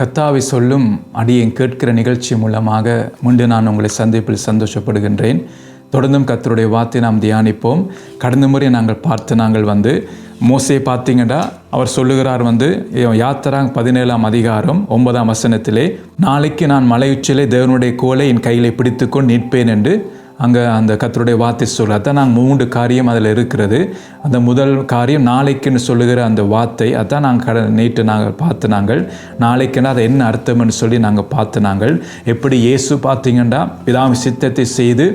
கத்தாவை சொல்லும் அடியேன் கேட்கிற நிகழ்ச்சி மூலமாக முன்பு நான் உங்களை சந்திப்பில் சந்தோஷப்படுகின்றேன். தொடர்ந்தும் கத்தருடைய வார்த்தை நாம் தியானிப்போம். கடந்த முறை நாங்கள் பார்த்து நாங்கள் வந்து மோசையை பார்த்தீங்கன்னா அவர் சொல்லுகிறார் வந்து யாத்திரா பதினேழாம் அதிகாரம் ஒன்பதாம் வசனத்திலே நாளைக்கு நான் மலை தேவனுடைய கோலை என் கையிலே பிடித்துக்கொண்டு நிற்பேன் என்று அங்கே அந்த கத்தருடைய வார்த்தை சொல்கிறார் அதான் நாங்கள் மூன்று காரியம் அதில் இருக்கிறது. அந்த முதல் காரியம் நாளைக்குன்னு சொல்லுகிற அந்த வார்த்தை அதான் நாங்கள் கட நேற்று நாங்கள் பார்த்து நாங்கள். நாளைக்குன்னா அது என்ன அர்த்தம்னு சொல்லி நாங்கள் பார்த்து நாங்கள். எப்படி இயேசு பார்த்தீங்கன்னா பிதாவின் சித்தத்தை செய்து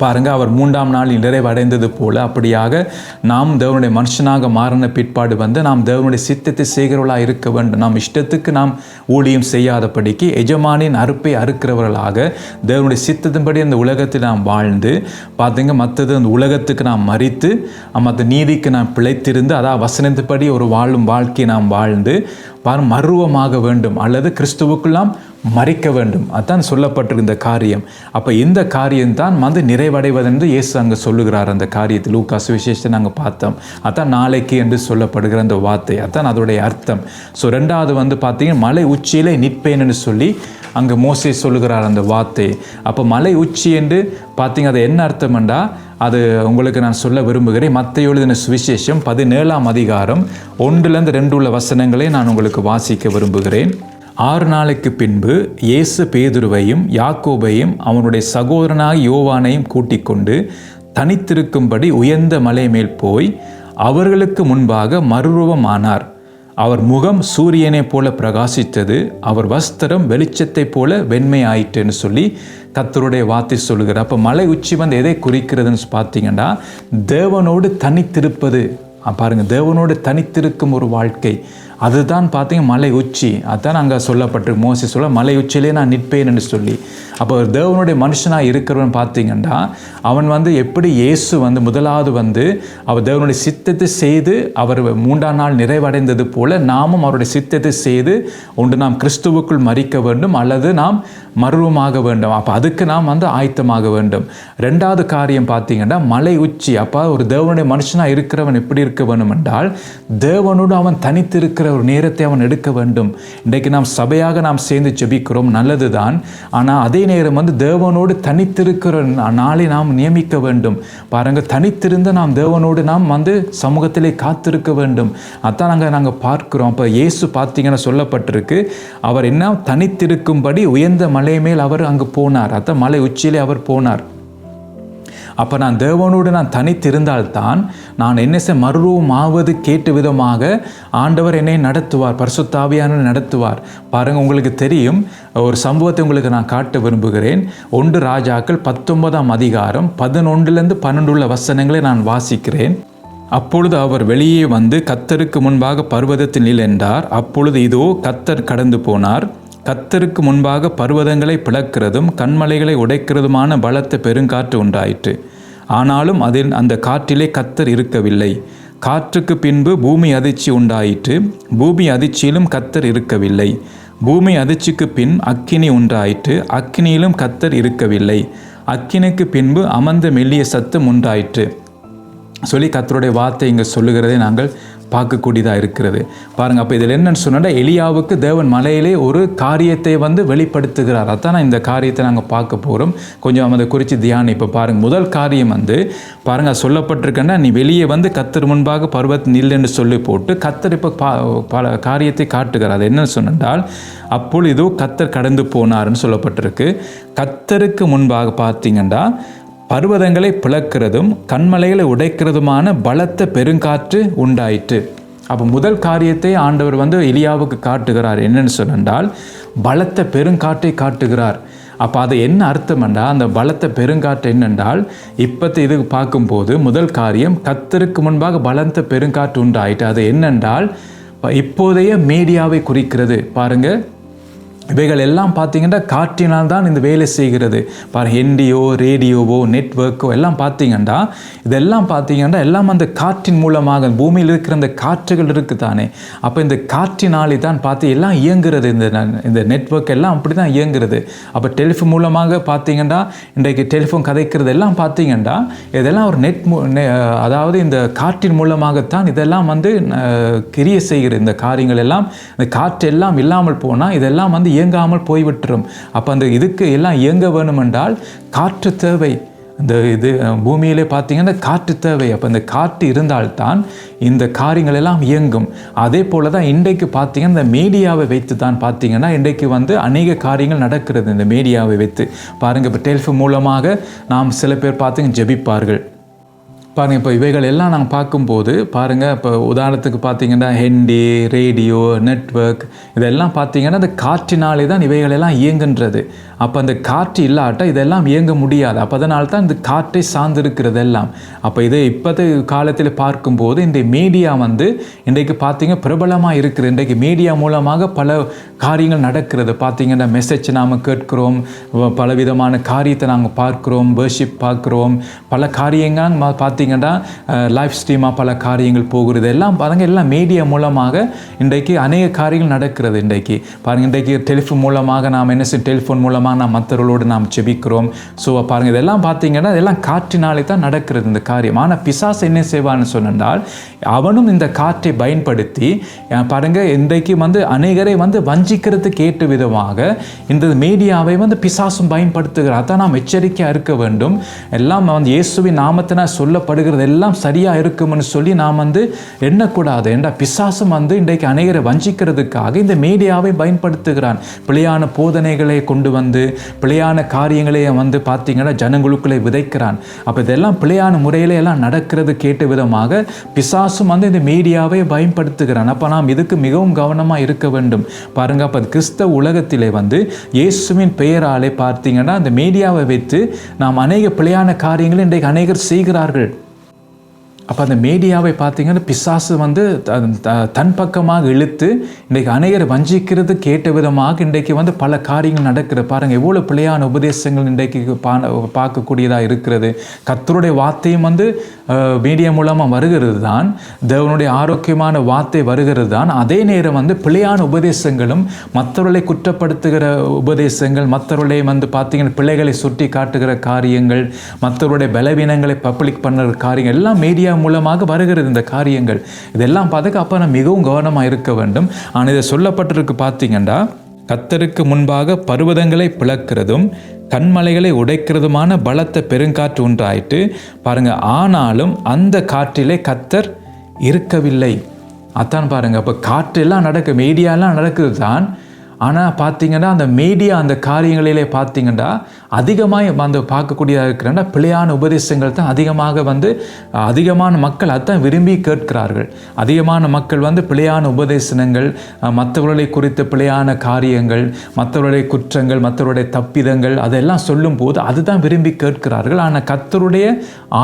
பாருங்கள் அவர் மூன்றாம் நாளில் நிறைவடைந்தது போல அப்படியாக நாம் தேவனுடைய மனுஷனாக மாறின பிற்பாடு வந்து நாம் தேவனுடைய சித்தத்தை செய்கிறவர்களாக இருக்க வேண்டும். நாம் இஷ்டத்துக்கு நாம் ஊழியம் செய்யாதபடிக்கு எஜமானின் அறுப்பை அறுக்கிறவர்களாக தேவனுடைய சித்தத்தின்படி அந்த உலகத்தில் நாம் வாழ்ந்து பார்த்தீங்க மற்றது அந்த உலகத்துக்கு நாம் மறித்து மற்ற நீதிக்கு நாம் பிழைத்திருந்து அதாவது வசனத்துப்படி ஒரு வாழும் வாழ்க்கையை நாம் வாழ்ந்து பாரு மருவமாக வேண்டும். அல்லது கிறிஸ்துவுக்குள்ளாம் மறிக்க வேண்டும். அதான் சொல்லப்பட்டிருந்த காரியம். அப்போ இந்த காரியம்தான் வந்து நிறைவடைவதென்று இயேசு அங்கே சொல்லுகிறார். அந்த காரியத்தில் லூக்காஸ் விசேஷத்தை நாங்கள் பார்த்தோம். அதான் நாளைக்கு என்று சொல்லப்படுகிற அந்த வார்த்தை. அதான் அதோடைய அர்த்தம். ஸோ ரெண்டாவது வந்து பார்த்தீங்கன்னா மலை உச்சியிலே நிற்பேன்னு சொல்லி அங்கே மோசை சொல்லுகிறார் அந்த வார்த்தை. அப்போ மலை உச்சி என்று பார்த்தீங்க அது என்ன அர்த்தம்ண்டா அது உங்களுக்கு நான் சொல்ல விரும்புகிறேன். மற்ற எழுதின சுவிசேஷம் பதினேழாம் அதிகாரம் ஒன்றுலேருந்து ரெண்டு உள்ள வசனங்களை நான் உங்களுக்கு வாசிக்க விரும்புகிறேன். ஆறு நாளைக்கு பின்பு இயேசு பேதுருவையும் யாக்கோபையும் அவனுடைய சகோதரனாக யோவானையும் கூட்டிக் கொண்டு தனித்திருக்கும்படி உயர்ந்த மலை மேல் போய் அவர்களுக்கு முன்பாக மறுரூபமானார். அவர் முகம் சூரியனைப் போல பிரகாசித்தது அவர் வஸ்திரம் வெளிச்சத்தைப் போல வெண்மை ஆயிட்டுன்னு சொல்லி கத்தருடைய வார்த்தை சொல்லுகிறார். அப்போ மலை உச்சி வந்து எதை குறிக்கிறதுன்னு பார்த்தீங்கன்னா தேவனோடு தனித்திருப்பது. பாருங்கள் தேவனோடு தனித்திருக்கும் ஒரு வாழ்க்கை. அதுதான் பார்த்தீங்க மலை உச்சி. அதுதான் அங்கே சொல்லப்பட்டிருக்கு மோசி சொல்ல மலை உச்சியிலே நான் நிற்பேன்னு சொல்லி. அப்போ தேவனுடைய மனுஷனாக இருக்கிறவன் பார்த்தீங்கன்னா அவன் வந்து எப்படி இயேசு வந்து முதலாவது வந்து அவர் தேவனுடைய சித்தத்தை செய்து அவர் மூன்றாம் நாள் நிறைவடைந்தது போல நாமும் அவருடைய சித்தத்தை செய்து ஒன்று நாம் கிறிஸ்துவுக்குள் மறிக்க வேண்டும் அல்லது நாம் மருவமாக வேண்டும். அப்போ அதுக்கு நாம் வந்து ஆயத்தமாக வேண்டும். ரெண்டாவது காரியம் பார்த்தீங்கன்னா மலை உச்சி. அப்போ ஒரு தேவனுடைய மனுஷனாக இருக்கிறவன் எப்படி இருக்க வேண்டும் என்றால் தேவனோடு அவன் தனித்திருக்கிற ஒரு நேரத்தை அவன் எடுக்க வேண்டும். இன்றைக்கு நாம் சபையாக நாம் சேர்ந்து ஜெபிக்கிறோம். நல்லது தான் ஆனால் அதே நேரம் வந்து தேவனோடு தனித்திருக்கிற நாளை நாம் நியமிக்க வேண்டும். பாருங்கள் தனித்திருந்த நாம் தேவனோடு நாம் வந்து சமூகத்திலே காத்திருக்க வேண்டும். அதான் நாங்கள் நாங்கள் பார்க்கிறோம். அப்போ இயேசு பார்த்தீங்கன்னா சொல்லப்பட்டிருக்கு அவர் என்ன தனித்திருக்கும்படி உயர்ந்த மலை மேல் அவர் அங்கு போனார். அதான் மலை உச்சியிலே அவர் போனார். அப்போ நான் தேவனோடு நான் தனித்திருந்தால்தான் நான் என்ன செய்ய மறுரூபம் ஆவது கேட்டு விதமாக ஆண்டவர் என்னை நடத்துவார் பரிசுத்தாவியான நடத்துவார். பாருங்கள் உங்களுக்கு தெரியும் ஒரு சம்பவத்தை உங்களுக்கு நான் காட்ட விரும்புகிறேன். ஒன்று ராஜாக்கள் பத்தொன்பதாம் அதிகாரம் பதினொன்றுலேருந்து பன்னெண்டுள்ள வசனங்களை நான் வாசிக்கிறேன். அப்பொழுது அவர் வெளியே வந்து கத்தருக்கு முன்பாக பர்வதத்தில் நில் என்றார் அப்பொழுது இதோ கத்தர் கடந்து போனார். கத்தருக்கு முன்பாக பர்வதங்களை பிளக்கிறதும் கண்மலைகளை உடைக்கிறதுமான பலத்த பெருங்காற்று உண்டாயிற்று. ஆனாலும் அதில் அந்த காற்றிலே கத்தர் இருக்கவில்லை. காற்றுக்கு பின்பு பூமி அதிர்ச்சி உண்டாயிற்று. பூமி அதிர்ச்சியிலும் கத்தர் இருக்கவில்லை. பூமி அதிர்ச்சிக்கு பின் அக்கினி உண்டாயிற்று. அக்கினியிலும் கத்தர் இருக்கவில்லை. அக்கினிக்கு பின்பு அமர்ந்த மெல்லிய சத்தம் உண்டாயிற்று. சொல்லி கத்தருடைய வார்த்தை இங்கே சொல்லுகிறதை நாங்கள் பார்க்கக்கூடியதாக இருக்கிறது. பாருங்கள் அப்போ இதில் என்னன்னு சொன்னால் எலியாவுக்கு தேவன் மலையிலே ஒரு காரியத்தை வந்து வெளிப்படுத்துகிறார். அதான் இந்த காரியத்தை நாங்கள் பார்க்க போகிறோம் கொஞ்சம் அதை குறித்து தியானம் இப்போ பாருங்கள் முதல் காரியம் வந்து பாருங்கள் சொல்லப்பட்டிருக்கேன்னா நீ வெளியே வந்து கத்தர் முன்பாக பருவத் நில்லுன்னு சொல்லி போட்டு கத்தர் இப்போ பா பல காரியத்தை காட்டுகிறார். அது என்னன்னு சொன்னால் அப்பொழுது கத்தர் கடந்து போனார்னு சொல்லப்பட்டிருக்கு. கத்தருக்கு முன்பாக பார்த்தீங்கன்னா பர்வதங்களை பிளக்கிறதும் கண்மலைகளை உடைக்கிறதுமான பலத்த பெருங்காற்று உண்டாயிற்று. அப்போ முதல் காரியத்தை ஆண்டவர் வந்து எலியாவுக்கு காட்டுகிறார். என்னன்னு சொன்னால் பலத்த பெருங்காற்றை காட்டுகிறார். அப்போ அது என்ன அர்த்தம் என்றால் அந்த பலத்த பெருங்காற்று என்னென்றால் இப்போத்த இது பார்க்கும்போது முதல் காரியம் கத்தருக்கு முன்பாக பலத்த பெருங்காற்று உண்டாயிட்டு அது என்னென்றால் இப்போதைய மீடியாவை குறிக்கிறது. பாருங்கள் இவைகள் எல்லாம் பார்த்தீங்கன்னா காற்றினால் தான் இந்த வேலை செய்கிறது. பாரு ஹெண்டியோ ரேடியோவோ நெட்வொர்க்கோ எல்லாம் பார்த்தீங்கன்னா இதெல்லாம் பார்த்தீங்கன்னா எல்லாம் அந்த காற்றின் மூலமாக பூமியில் இருக்கிற அந்த காற்றுகள் இருக்குது தானே அப்போ இந்த காற்றினாலே தான் பார்த்து எல்லாம் இயங்குறது இந்த இந்த நெட்வொர்க் எல்லாம் அப்படி தான் இயங்குறது அப்போ டெலிஃபோன் மூலமாக பார்த்தீங்கன்னா இன்றைக்கு டெலிஃபோன் கதைக்கிறது எல்லாம் பார்த்தீங்கன்னா இதெல்லாம் ஒரு நெட் மூ- நெ- அதாவது இந்த காற்றின் மூலமாகத்தான் இதெல்லாம் வந்து கிரிய செய்கிறது. இந்த காரியங்கள் எல்லாம் இந்த காற்று எல்லாம் இல்லாமல் போனால் இதெல்லாம் வந்து இயங்காமல் போய்விட்டுரும். அப்போ அந்த இதுக்கு எல்லாம் இயங்க வேணுமென்றால் காற்று தேவை. இந்த இது பூமியிலே பார்த்தீங்கன்னா காற்று தேவை. அப்போ இந்த காற்று இருந்தால்தான் இந்த காரியங்கள் எல்லாம் இயங்கும். அதே போல தான் இன்றைக்கு பார்த்தீங்கன்னா இந்த மீடியாவை வைத்து தான் பார்த்தீங்கன்னா இன்றைக்கு வந்து அநேக காரியங்கள் நடக்கிறது இந்த மீடியாவை வைத்து. பாருங்கள் இப்போ டெல்ஃபு மூலமாக நாம் சில பேர் பார்த்திங்க ஜெபிப்பார்கள். பாருங்கள் இப்போ இவைகள் எல்லாம் நாங்கள் பார்க்கும்போது பாருங்கள் இப்போ உதாரணத்துக்கு பார்த்தீங்கன்னா ஹெண்டி ரேடியோ நெட்வொர்க் இதெல்லாம் பார்த்தீங்கன்னா இந்த காற்றினாலே தான் இவைகள் எல்லாம் இயங்குன்றது அப்போ அந்த காற்று இல்லாட்ட இதெல்லாம் இயங்க முடியாது. அப்போ அதனால தான் இந்த காற்றை சார்ந்திருக்கிறது எல்லாம். அப்போ இதை இப்போது காலத்தில் பார்க்கும்போது இந்த மீடியா வந்து இன்றைக்கு பார்த்தீங்க பிரபலமாக இருக்குது. இன்றைக்கு மீடியா மூலமாக பல காரியங்கள் நடக்கிறது. பார்த்தீங்கன்னா மெசேஜ் நாம் கேட்கிறோம் பலவிதமான காரியத்தை நாங்கள் பார்க்குறோம் வேர்ஷிப் பார்க்குறோம் பல காரியங்கள் பார்த்தீங்க பார்த்தீங்கன்னா லைஃப் ஸ்ட்ரீமாக பல காரியங்கள் போகிறது. எல்லாம் பாருங்க எல்லாம் மீடியா மூலமாக இன்றைக்கு அநேக காரியங்கள் நடக்கிறது இன்றைக்கு. பாருங்க இன்றைக்கு டெலிஃபோன் மூலமாக நாம் என்ன செய்ய டெலிஃபோன் மூலமாக நாம் மற்றவர்களோடு நாம் செபிக்கிறோம் ஸோ பாருங்க இதெல்லாம் பார்த்தீங்கன்னா இதெல்லாம் காற்றினாலே தான் நடக்கிறது இந்த காரியம். ஆனால் பிசாசு என்ன செய்வான்னு சொன்னால் அவனும் இந்த காற்றை பயன்படுத்தி பாருங்கள் பாருங்க இன்றைக்கு வந்து அநேகரை வந்து வஞ்சிக்கிறதுக்கு ஏற்ற விதமாக இந்த மீடியாவை வந்து பிசாசும் பயன்படுத்துகிறார். அதான் நாம் எச்சரிக்கையாக இருக்க வேண்டும். எல்லாம் வந்து இயேசுவின் நாமத்தினால் சொல்லப்படுகிறது எல்லாம் சரியாக இருக்கும்னு சொல்லி நாம் வந்து எண்ணக்கூடாது. ஏண்டா பிசாசும் வந்து இன்றைக்கு அநேகரை வஞ்சிக்கிறதுக்காக இந்த மீடியாவை பயன்படுத்துகிறான். பிழையான போதனைகளை கொண்டு வந்து பிழையான காரியங்களை வந்து பார்த்தீங்கன்னா ஜனங்களுக்குள்ளே விதைக்கிறான். அப்போ இதெல்லாம் பிழையான முறையில எல்லாம் நடக்கிறது கேட்ட விதமாக பிசாசும் வந்து இந்த மீடியாவை பயன்படுத்துகிறான். அப்போ நாம் இதுக்கு மிகவும் கவனமாக இருக்க வேண்டும். பாருங்க அப்போ கிறிஸ்தவ உலகத்திலே வந்து இயேசுவின் பெயராலே பார்த்தீங்கன்னா அந்த மீடியாவை வைத்து நாம் அநேக பிழையான காரியங்களை இன்றைக்கு அநேகர் செய்கிறார்கள். அப்போ அந்த மீடியாவை பார்த்தீங்கன்னா பிசாசு வந்து த- த- தன் பக்கமாக இழுத்து இன்றைக்கு அநேகர் வஞ்சிக்கிறது கேட்ட விதமாக இன்றைக்கு வந்து பல காரியங்கள் நடக்கிற பாருங்கள் எவ்வளோ பிழையான உபதேசங்கள் இன்றைக்கு பா பார்க்கக்கூடியதாக இருக்கிறது. கத்தருடைய வார்த்தையும் வந்து மீடியா மூலமாக வருகிறது தான் தேவனுடைய ஆரோக்கியமான வார்த்தை வருகிறது தான் அதே நேரம் வந்து பிழையான உபதேசங்களும் மற்றவர்களை குற்றப்படுத்துகிற உபதேசங்கள் மற்றவர்களை வந்து பார்த்தீங்கன்னா பிள்ளைகளை சுட்டி காட்டுகிற காரியங்கள் மற்றவருடைய பலவீனங்களை பப்ளிக் பண்ணுற காரியங்கள் எல்லாம் மீடியா மூலமாக வருகிறது இந்த காரியங்கள். இதெல்லாம் பார்த்துக்க அப்போ நம்ம மிகவும் கவனமாக இருக்க வேண்டும். ஆனால் இதை சொல்லப்பட்டிருக்கு பார்த்தீங்கன்னா கத்தருக்கு முன்பாக பர்வதங்களை பிளக்கிறதும் கண்மலைகளை உடைக்கிறதுமான பலத்த பெருங்காற்று உண்டாயிட்டு பாருங்க ஆனாலும் அந்த காற்றிலே கத்தர் இருக்கவில்லை. அதான் பாருங்க அப்போ காற்றெல்லாம் நடக்கும் மீடியாலாம் நடக்குது தான் ஆனால் பார்த்தீங்கன்னா அந்த மீடியா அந்த காரியங்களிலே பார்த்தீங்கன்னா அதிகமாக அந்த பார்க்கக்கூடியதாக இருக்கிறன்னா பிழையான உபதேசங்கள் தான் அதிகமாக வந்து அதிகமான மக்கள் அதான் விரும்பி கேட்கிறார்கள். அதிகமான மக்கள் வந்து பிழையான உபதேசனங்கள் மற்றவர்களை குறித்த பிழையான காரியங்கள் மற்றவருடைய குற்றங்கள் மற்றவருடைய தப்பிதங்கள் அதெல்லாம் சொல்லும் போது அதுதான் விரும்பி கேட்கிறார்கள். ஆனால் கத்தருடைய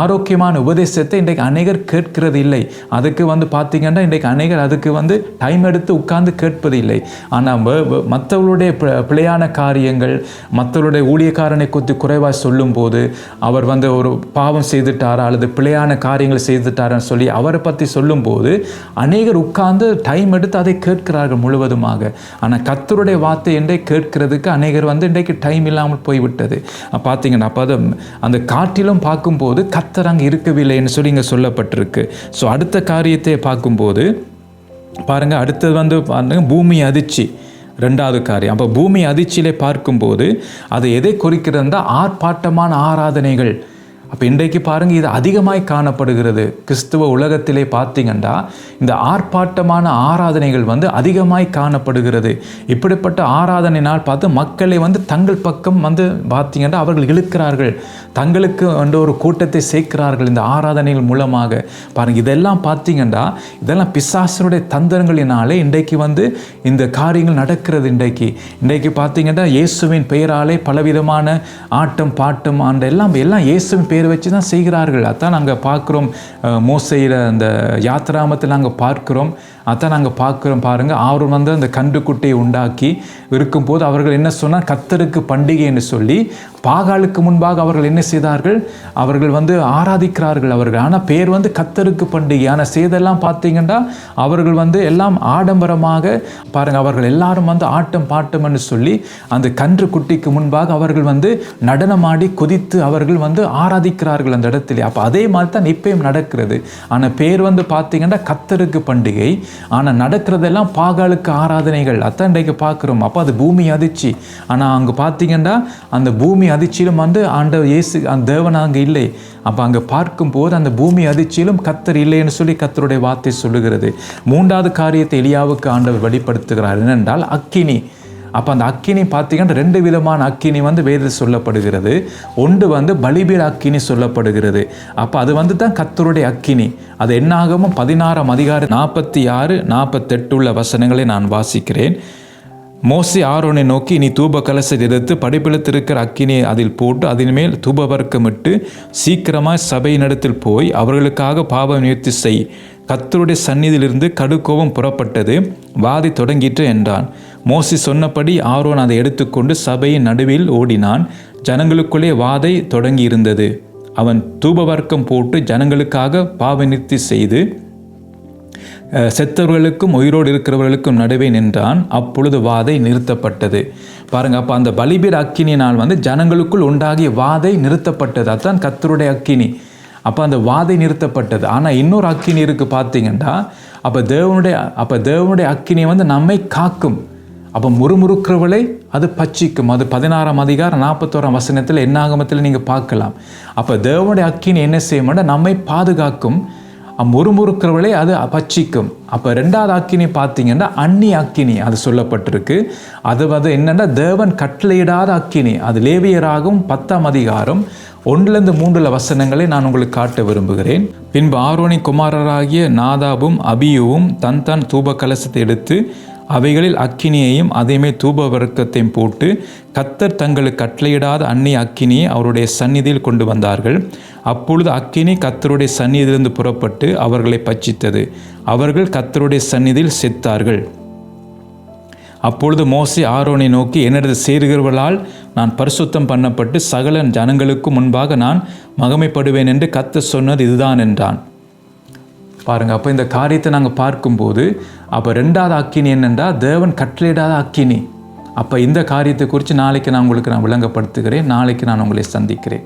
ஆரோக்கியமான உபதேசத்தை இன்றைக்கு அநேகர் கேட்கிறது இல்லை அதுக்கு வந்து பார்த்தீங்கன்னா இன்றைக்கு அநேகர் அதுக்கு வந்து டைம் எடுத்து உட்கார்ந்து கேட்பது இல்லை ஆனால் மற்றவர்களுடைய பிழையான காரியங்கள் மற்றவருடைய ஊழியக்காரனை குறித்து குறைவாக சொல்லும்போது அவர் வந்து ஒரு பாவம் செய்துட்டாரா அல்லது பிழையான காரியங்களை செய்துட்டாரான்னு சொல்லி அவரை பற்றி சொல்லும்போது அநேகர் உட்கார்ந்து டைம் எடுத்து அதை கேட்கிறார்கள் முழுவதுமாக. ஆனால் கத்தருடைய வார்த்தை என்றே கேட்கிறதுக்கு அநேகர் வந்து இன்றைக்கு டைம் இல்லாமல் போய்விட்டது. பார்த்தீங்கன்னா அப்போ அது அந்த காற்றிலும் பார்க்கும்போது கத்தர் அங்கே இருக்கவில்லைன்னு சொல்லி இங்கே சொல்லப்பட்டிருக்கு. ஸோ அடுத்த காரியத்தை பார்க்கும்போது பாருங்கள் அடுத்தது வந்து பாருங்க பூமி அதிர்ச்சி. ரெண்டாவது காரியம். அப்போ பூமி அதிர்ச்சியிலே பார்க்கும்போது அது எதை குறிக்கிறதுனா ஆர்ப்பாட்டமான ஆராதனைகள். அப்போ இன்றைக்கு பாருங்கள் இது அதிகமாய் காணப்படுகிறது. கிறிஸ்துவ உலகத்திலே பார்த்தீங்கன்னா இந்த ஆர்ப்பாட்டமான ஆராதனைகள் வந்து அதிகமாய் காணப்படுகிறது. இப்படிப்பட்ட ஆராதனையினால் பார்த்து மக்களை வந்து தங்கள் பக்கம் வந்து பார்த்தீங்கன்னா அவர்கள் இழுக்கிறார்கள். தங்களுக்கு வந்து ஒரு கூட்டத்தை சேர்க்கிறார்கள் இந்த ஆராதனைகள் மூலமாக. பாருங்கள் இதெல்லாம் பார்த்தீங்கன்னா இதெல்லாம் பிசாசனுடைய தந்திரங்களினாலே இன்றைக்கு வந்து இந்த காரியங்கள் நடக்கிறது இன்றைக்கு. இன்றைக்கு பார்த்தீங்கன்னா இயேசுவின் பெயராலே பலவிதமான ஆட்டம் பாட்டம் அந்த எல்லாம் எல்லாம் இயேசுவின் பெயர் வச்சு தான் செய்கிறார்கள். அதான் நாங்கள் பார்க்குறோம் மோசையில் அந்த யாத்திராமத்தில் நாங்கள் பார்க்கிறோம். அதான் நாங்கள் பார்க்குறோம் பாருங்கள் அவர் வந்து அந்த கன்றுக்குட்டியை உண்டாக்கி இருக்கும்போது அவர்கள் என்ன சொன்னால் கத்தருக்கு பண்டிகை என்று சொல்லி பாகாலுக்கு முன்பாக அவர்கள் என்ன செய்தார்கள்? அவர்கள் வந்து ஆராதிக்கிறார்கள் அவர்கள். ஆனால் பேர் வந்து கத்தருக்கு பண்டிகை. ஆனால் செய்தெல்லாம் பார்த்தீங்கன்னா அவர்கள் வந்து எல்லாம் ஆடம்பரமாக பாருங்கள் அவர்கள் எல்லாரும் வந்து ஆட்டம் பாட்டம்னு சொல்லி அந்த கன்று குட்டிக்கு முன்பாக அவர்கள் வந்து நடனமாடி குதித்து அவர்கள் வந்து ஆராதிக்கிறார்கள் அந்த இடத்துல. அப்போ அதே மாதிரி தான் இப்பயும் நடக்கிறது. ஆனால் பேர் வந்து பார்த்தீங்கன்னா கத்தருக்கு பண்டிகை. ஆனால் நடக்கிறதெல்லாம் பாகாலுக்கு ஆராதனைகள். அத்தான் இன்றைக்கு பார்க்குறோம். அப்போ அது பூமி அதிர்ச்சி. ஆனால் அங்கே பார்த்தீங்கன்னா அந்த பூமி அதிர்ச்சியிலும் வந்து ஆண்டவர் இயேசு அந்த தேவன் அங்கே இல்லை. அப்போ அங்கே பார்க்கும்போது அந்த பூமி அதிர்ச்சியிலும் கத்தர் இல்லைன்னு சொல்லி கத்தருடைய வார்த்தை சொல்லுகிறது. மூன்றாவது காரியத்தை எளியாவுக்கு ஆண்டவர் வெளிப்படுத்துகிறார். என்னென்றால் அக்கினி. அப்போ அந்த அக்கினி பார்த்தீங்கன்னா ரெண்டு விதமான அக்கினி வந்து வேதில் சொல்லப்படுகிறது. ஒன்று வந்து பலிபீட அக்கினி சொல்லப்படுகிறது. அப்போ அது வந்து தான் கத்தருடைய அக்கினி. அது என்னாகவும் பதினாறாம் அதிகாரம் நாற்பத்தி ஆறு நாற்பத்தெட்டு உள்ள வசனங்களை நான் வாசிக்கிறேன். மோசி ஆரோனை நோக்கி நீ தூப கலசை எடுத்து படிப்பிலத்திருக்கிற அக்கினியை அதில் போட்டு அதன் மேல் தூப வர்க்கமிட்டு சீக்கிரமாக சபையினிடத்தில் போய் அவர்களுக்காக பாவ நிவர்த்தி செய். கத்தருடைய சந்நிதியிலிருந்து கடுக்கோபம் புறப்பட்டது. வாதி தொடங்கிற்று என்றான். மோசி சொன்னபடி ஆரோன் அதை எடுத்துக்கொண்டு சபையின் நடுவில் ஓடினான். ஜனங்களுக்குள்ளே வாதை தொடங்கி இருந்தது அவன் தூபவர்க்கம் போட்டு ஜனங்களுக்காக பாவ நிறுத்தி செய்து செத்தவர்களுக்கும் உயிரோடு இருக்கிறவர்களுக்கும் நடுவே நின்றான். அப்பொழுது வாதை நிறுத்தப்பட்டது. பாருங்க அப்போ அந்த பலிபீர் அக்கினியினால் வந்து ஜனங்களுக்குள் உண்டாகிய வாதை நிறுத்தப்பட்டது. அதுதான் கத்தருடைய அக்கினி. அப்போ அந்த வாதை நிறுத்தப்பட்டது. ஆனால் இன்னொரு அக்கினி இருக்குது பார்த்தீங்கன்னா அப்போ தேவனுடைய அப்போ தேவனுடைய அக்கினி வந்து நம்மை காக்கும். அப்போ முறுமுறுக்கிறவளை அது பச்சிக்கும். அது பதினாறாம் அதிகாரம் நாற்பத்தோராம் வசனத்தில் என்னாகமத்தில் நீங்கள் பார்க்கலாம். அப்போ தேவனுடைய அக்கினி என்ன செய்யும்னா நம்மை பாதுகாக்கும். முறுமுறுக்கிறவளை அது பச்சிக்கும். அப்போ ரெண்டாவது அக்கினி பார்த்தீங்கன்னா அன்னி அக்கினி அது சொல்லப்பட்டிருக்கு. அது வந்து என்னென்னா தேவன் கட்டளையிடாத அக்கினி. அது லேவியராகும் பத்தாம் அதிகாரம் ஒன்றிலிருந்து மூன்றுல வசனங்களை நான் உங்களுக்கு காட்ட விரும்புகிறேன். பின்பு ஆரோனி குமாரராகிய நாதாபும் அபியுவும் தன் தன் தூப கலசத்தை எடுத்து அவைகளில் அக்கினியையும் அதேமே தூப வர்க்கத்தையும் போட்டு கத்தர் தங்களுக்கு கட்டளையிடாத அன்னி அக்கினியை அவருடைய சந்நிதியில் கொண்டு வந்தார்கள். அப்பொழுது அக்கினி கத்தருடைய சந்நிதியிலிருந்து புறப்பட்டு அவர்களை பட்சித்தது. அவர்கள் கத்தருடைய சந்நிதியில் செத்தார்கள். அப்பொழுது மோசே ஆரோனை நோக்கி எனது சேருகிறவர்களால் நான் பரிசுத்தம் பண்ணப்பட்டு சகல ஜனங்களுக்கு முன்பாக நான் மகமைப்படுவேன் என்று கத்த சொன்னது இதுதான் என்றான். பாருங்கள் அப்போ இந்த காரியத்தை நாங்கள் பார்க்கும்போது அப்போ ரெண்டாவது அக்கினி என்னென்றா தேவன் கட்டளையிடாத அக்கினி. அப்போ இந்த காரியத்தை குறித்து நாளைக்கு நான் உங்களுக்கு நான் விளங்கப்படுத்துகிறேன் நாளைக்கு நான் உங்களை சந்திக்கிறேன்.